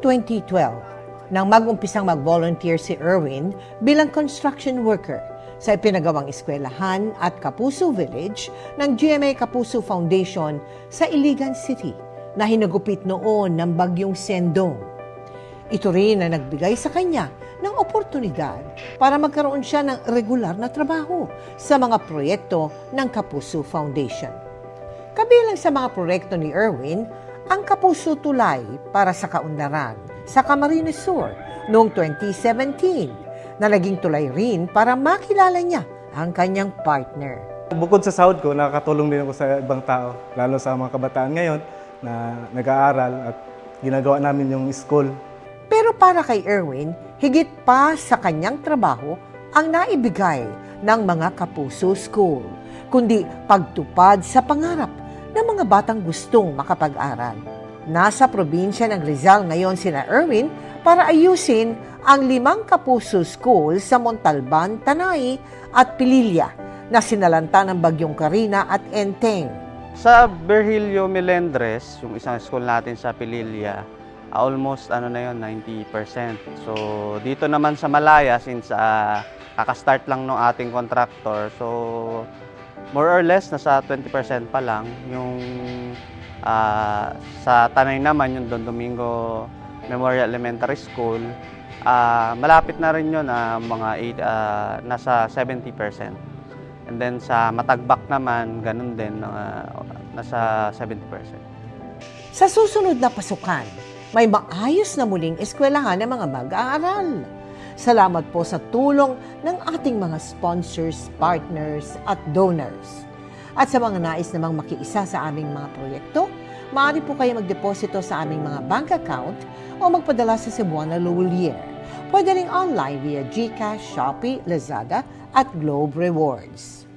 Noong 2012, nang mag-umpisang mag-volunteer si Erwin bilang construction worker sa ipinagawang eskwelahan at Kapuso Village ng GMA Kapuso Foundation sa Iligan City na hinagupit noon ng bagyong Sendong. Ito rin ang nagbigay sa kanya ng oportunidad para magkaroon siya ng regular na trabaho sa mga proyekto ng Kapuso Foundation. Kabilang sa mga proyekto ni Erwin, ang Kapuso Tulay para sa kaunlaran sa Camarines Sur noong 2017 na naging tulay rin para makilala niya ang kanyang partner. Bukod sa sahod ko, nakakatulong din ako sa ibang tao, lalo sa mga kabataan ngayon na nag-aaral at ginagawa namin yung school. Pero para kay Erwin, higit pa sa kanyang trabaho ang naibigay ng mga Kapuso School, kundi pagtupad sa pangarap ng mga batang gustong makapag-aral. Nasa probinsya ng Rizal ngayon sina Erwin para ayusin ang limang Kapuso School sa Montalban, Tanay at Pililya na sinalanta ng Bagyong Karina at Enteng. Sa Virgilio Melendres, yung isang school natin sa Pililya, ah, almost ano na yun, 90%. So dito naman sa Malaya, since ah, kakastart lang ng ating contractor, so more or less nasa 20% pa lang. Yung ah, sa Tanay naman, yung Don Domingo Memorial Elementary School, ah, malapit na rin yun, ah, mga eight, ah, nasa 70%. And then sa Matagbak naman, ganun din, ah, nasa 70%. Sa susunod na pasukan, may maayos na muling eskwelahan ng mga mag-aaral. Salamat po sa tulong ng ating mga sponsors, partners at donors. At sa mga nais namang makiisa sa aming mga proyekto, maaari po kayo magdeposito sa aming mga bank account o magpadala sa Cebuana Lowlier. Pwede rin online via GCash, Shopee, Lazada at Globe Rewards.